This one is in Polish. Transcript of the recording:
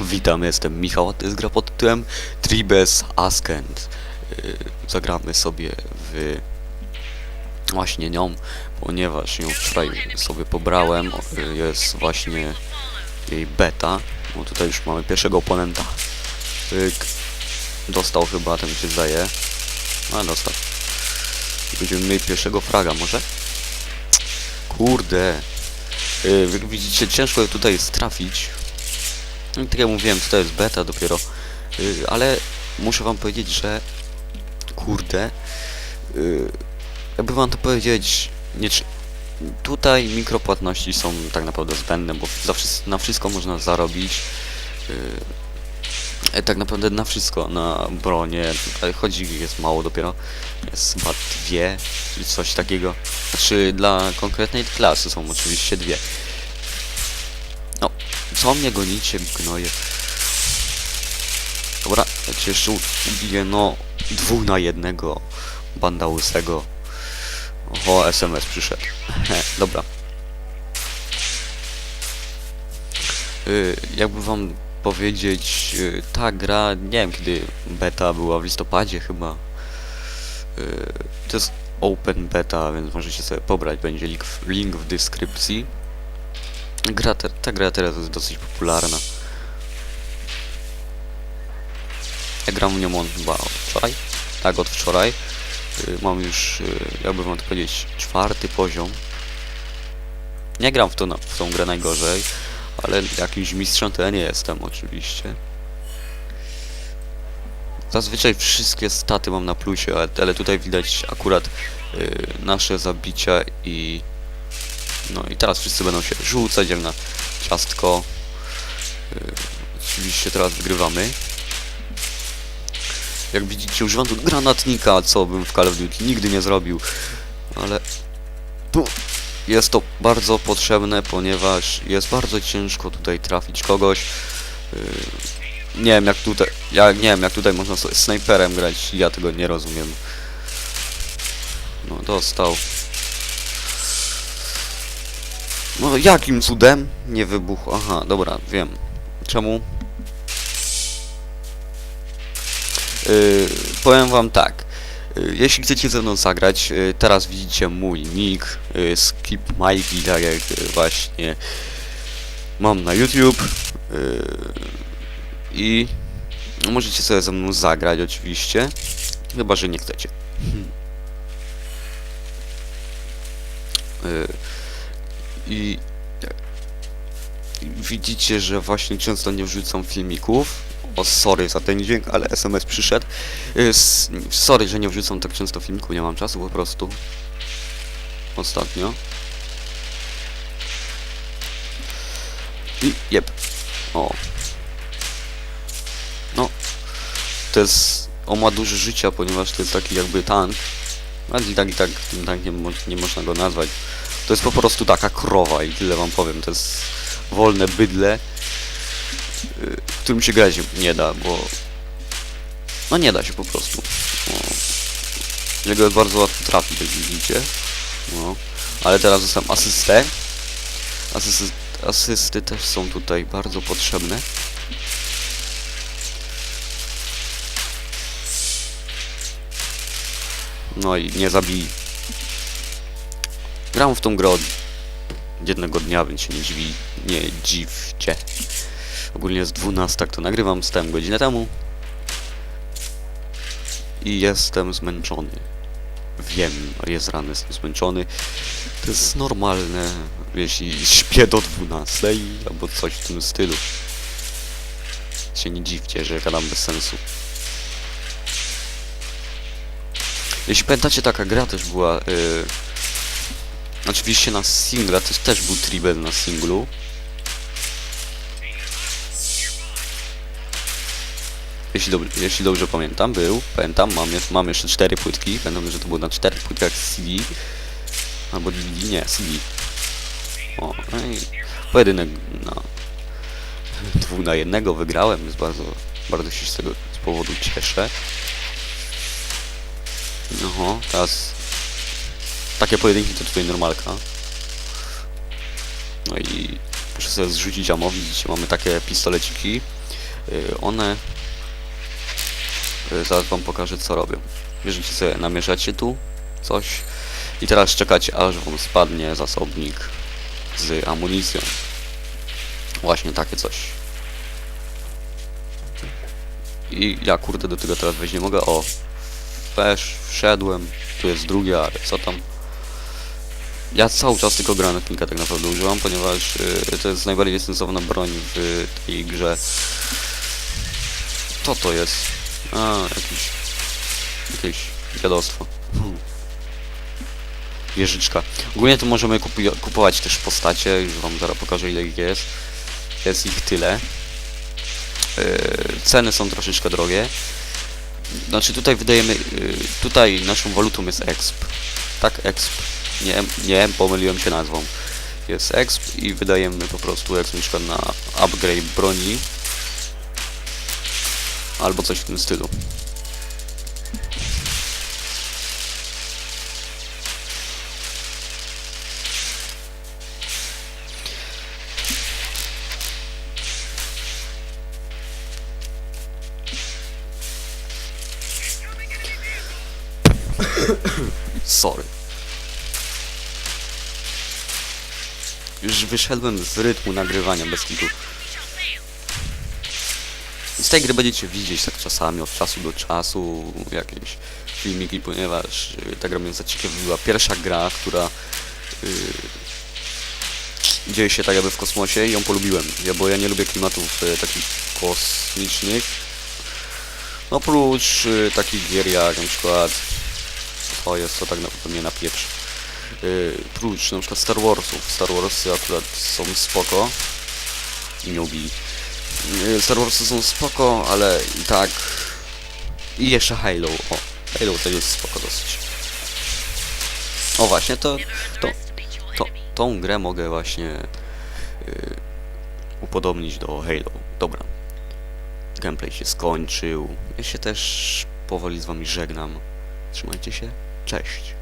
Witam, jestem Michał, a to jest gra pod tytułem Tribes Askent. Yy, Zagramy sobie w właśnie nią, ponieważ ją wczoraj sobie pobrałem. Yy, Jest właśnie jej beta. Bo tutaj już mamy pierwszego oponenta. Dostał chyba, ten mi się zdaje. A, dostał. Będziemy mieli pierwszego fraga, może? Kurde. Yy, widzicie, ciężko tutaj jest trafić. No, tak jak mówiłem, to jest beta dopiero, yy, ale muszę wam powiedzieć, że kurde, yy, jakby wam to powiedzieć, nie, tutaj mikropłatności są tak naprawdę zbędne, bo na wszystko można zarobić. Yy, e, tak naprawdę na wszystko, na bronie, chodzi jest mało dopiero, jest chyba dwie, czy coś takiego. Znaczy dla konkretnej klasy są oczywiście dwie. Co mnie gonicie, gnoje? Dobra, ja cię jeszcze ubiję, no, dwóch na jednego banda łysego. SMS przyszedł. Dobra. Y, jakby wam powiedzieć, y, ta gra, nie wiem kiedy beta była, w listopadzie chyba. Y, to jest open beta, więc możecie sobie pobrać, będzie link w, link w. Gra te, ta gra teraz jest dosyć popularna. Ja gram w nią on chyba od wczoraj. Tak, od wczoraj. Y, mam już, y, jakby wam to powiedzieć, czwarty poziom. Nie gram w, to, w tą grę najgorzej, ale jakimś mistrzem to ja nie jestem oczywiście. Zazwyczaj wszystkie staty mam na plusie, ale, ale tutaj widać akurat y, nasze zabicia i no i teraz wszyscy będą się rzucać jak na ciastko. Yy, oczywiście teraz wygrywamy. Jak widzicie używam tu granatnika, co bym w Call of Duty nigdy nie zrobił. Ale jest to bardzo potrzebne, ponieważ jest bardzo ciężko tutaj trafić kogoś. Yy, nie wiem jak tutaj, ja nie wiem jak tutaj można sobie snajperem grać, ja tego nie rozumiem. No dostał. No jakim cudem nie wybuchł? Aha, dobra, wiem. Czemu? Yy, powiem wam tak. Yy, jeśli chcecie ze mną zagrać, yy, teraz widzicie mój nick, yy, Skip Mikey, tak jak właśnie mam na YouTube. I możecie sobie ze mną zagrać oczywiście. Chyba, że nie chcecie. Yy, i i widzicie, że właśnie często nie wrzucam filmików. O, sorry za ten dźwięk, ale SMS przyszedł. Y, Sorry, że nie wrzucam tak często filmików, nie mam czasu po prostu. Ostatnio. I jeb. O. No. To jest... On ma dużo życia, ponieważ to jest taki jakby tank. Ale i tak i tak tym tankiem nie można go nazwać. To jest po prostu taka krowa i tyle wam powiem. To jest wolne bydle, y, którym się grać nie da, bo no nie da się po prostu. No. Jego bardzo łatwo trafić, jak widzicie. No. Ale teraz dostałem asystę. Asysty, asysty też są tutaj bardzo potrzebne. No i nie zabili. Gram w tą grę od jednego dnia, więc się nie dziwi, nie dziwcie. Ogólnie jest 12, tak to nagrywam, stałem godzinę temu. I jestem zmęczony. Wiem, jest rany, jestem zmęczony. To jest normalne, jeśli śpię do 12 albo coś w tym stylu. Się nie dziwcie, że gadam bez sensu. Jeśli pamiętacie, taka gra też była... Yy, Oczywiście na singla, też, też był tribel na singlu. Jeśli, dob jeśli dobrze pamiętam, był. Pamiętam, mam, mam jeszcze cztery płytki. Pamiętam, że to było na czterech płytkach CD. Albo DVD, nie, CD. O, no i pojedynek na dwóch na jednego wygrałem, więc bardzo, bardzo się z tego z powodu cieszę. No, teraz takie pojedynki to tutaj normalka. No i Muszę sobie zrzucić ammo, widzicie, mamy takie pistoleciki. Y, one... Y, zaraz wam pokażę co robią. Bierzecie sobie, namierzacie tu coś i teraz czekacie aż wam spadnie zasobnik z amunicją. Właśnie takie coś. I ja kurde do tego teraz wejść nie mogę. O, wesz, wszedłem. Tu jest drugie, ale co tam? Ja cały czas tylko granatnika tak naprawdę używam, ponieważ y, to jest najbardziej sensowna broń w tej grze. Co to jest? A, jakiś... Jakieś dziadostwo. Hmm. Wieżyczka. Ogólnie to możemy kupi- kupować też postacie, już wam zaraz pokażę ile ich jest. Jest ich tyle. Yy, ceny są troszeczkę drogie. Znaczy tutaj wydajemy, yy, tutaj naszą walutą jest exp. Tak, exp. Nie, nie, pomyliłem się nazwą. Jest exp i wydajemy po prostu exp na na upgrade broni. Albo coś w tym stylu. Sorry. Już wyszedłem z rytmu nagrywania bez kitu. Z tej gry będziecie widzieć tak czasami, od czasu do czasu, jakieś filmiki, ponieważ y, ta gra mnie zaciekawiła. Pierwsza gra, która y, dzieje się tak jakby w kosmosie i ją polubiłem. Ja, bo ja nie lubię klimatów y, takich kosmicznych. No oprócz y, takich gier jak na przykład to jest to tak naprawdę mnie na pieprz. Yy, prócz na przykład Star Warsów. Star Warsy akurat są spoko. I nie. Yy, Star Warsy są spoko, ale i tak... I jeszcze Halo. O, Halo też jest spoko dosyć. O właśnie, to... to, to tą grę mogę właśnie... Yy, upodobnić do Halo. Dobra. Gameplay się skończył. Ja się też powoli z wami żegnam. Trzymajcie się. Cześć.